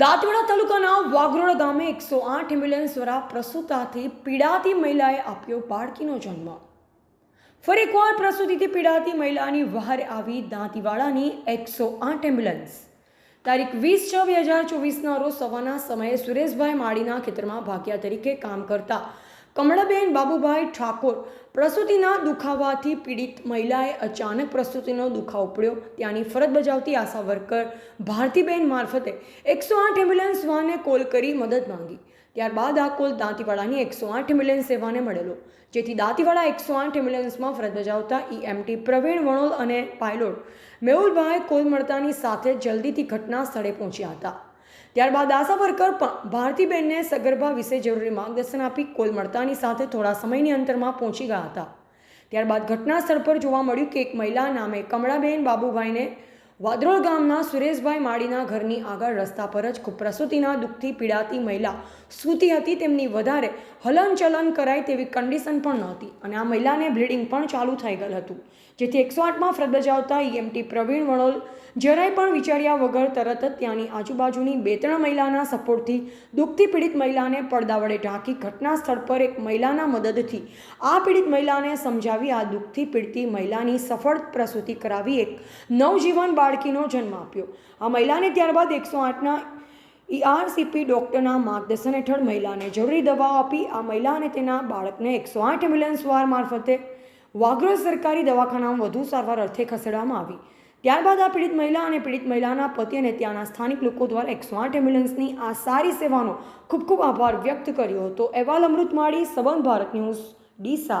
દાંતવાડા તાલુકાના વાઘરોળ ગામે એકસો આઠ એમ્બ્યુલન્સ દ્વારા પ્રસૂતાથી પીડાતી મહિલાએ આપ્યો બાળકીનો જન્મ. ફરી એકવાર પ્રસૂતિથી પીડાતી મહિલાની વહારે આવી દાંતીવાડાની એકસો આઠ એમ્બ્યુલન્સ. તારીખ વીસ છ બે હજાર ચોવીસના રોજ સવારના સમયે સુરેશભાઈ માળીના ખેતરમાં ભાગ્યા તરીકે કામ કરતા કમળાબેન બાબુભાઈ ઠાકોર પ્રસૂતિના દુખાવાથી પીડિત મહિલાએ અચાનક પ્રસૂતિનો દુખાવો પડ્યો ત્યાંની ફરજ બજાવતી આશા વર્કર ભારતીબેન મારફતે એકસો આઠ એમ્બ્યુલન્સ વાને કોલ કરી મદદ માંગી. ત્યારબાદ આ કોલ દાંતીવાડાની એકસો આઠ એમ્બ્યુલન્સ સેવાને મળેલો. જેથી દાંતીવાડા એકસો આઠ એમ્બ્યુલન્સમાં ફરજ બજાવતા ઈએમટી પ્રવીણ વણોલ અને પાયલોટ મેહુલભાઈ કોલ મળતાની સાથે જલ્દીથી ઘટના સ્થળે પહોંચ્યા હતા. ત્યારબાદ આશા વર્કર પણ ભારતીબેનને સગર્ભા વિશે જરૂરી માર્ગદર્શન આપી કોલ મળતાની સાથે થોડા સમયની અંતરમાં પહોંચી ગયા હતા. ત્યારબાદ ઘટના સ્થળ પર જોવા મળ્યું કે એક મહિલા નામે કમળાબેન બાબુભાઈને વાદરોળ ગામના સુરેશભાઈ માળીના ઘરની આગળ રસ્તા પર જ પ્રસૂતિના દુઃખથી પીડાતી મહિલા સૂતી હતી. તેમની વધારે હલનચલન કરાય તેવી કન્ડિશન પણ નહોતી અને આ મહિલાને બ્લીડિંગ પણ ચાલુ થઈ ગયેલ હતું. જેથી એકસો આઠમાં ફરજ બજાવતા ઈએમટી પ્રવીણ વણોલ જરાય પણ વિચાર્યા વગર તરત જ ત્યાંની આજુબાજુની બે ત્રણ મહિલાના સપોર્ટથી દુઃખથી પીડિત મહિલાને પડદા વડે ઢાંકી ઘટના સ્થળ પર એક મહિલાના મદદથી આ પીડિત મહિલાને સમજાવી આ દુઃખથી પીડતી મહિલાની સફળ પ્રસૂતિ કરાવી એક નવજીવન બાળકીનો જન્મ આપ્યો. આ મહિલાને ત્યારબાદ એકસો આઠના ઈઆરસીપી ડૉક્ટરના માર્ગદર્શન હેઠળ મહિલાને જરૂરી દવાઓ આપી આ મહિલા અને તેના બાળકને એકસો આઠ એમ્બ્યુલન્સ વાર મારફતે વાઘરોળ સરકારી દવાખાનામાં વધુ સારવાર અર્થે ખસેડવામાં આવી. ત્યારબાદ આ પીડિત મહિલા અને પીડિત મહિલાના પતિ અને ત્યાંના સ્થાનિક લોકો દ્વારા એકસો આઠ એમ્બ્યુલન્સની આ સારી સેવાનો ખૂબ ખૂબ આભાર વ્યક્ત કર્યો હતો. અહેવાલ અમૃત માળી સંબંધ ભારત ન્યૂઝ, ડીસા.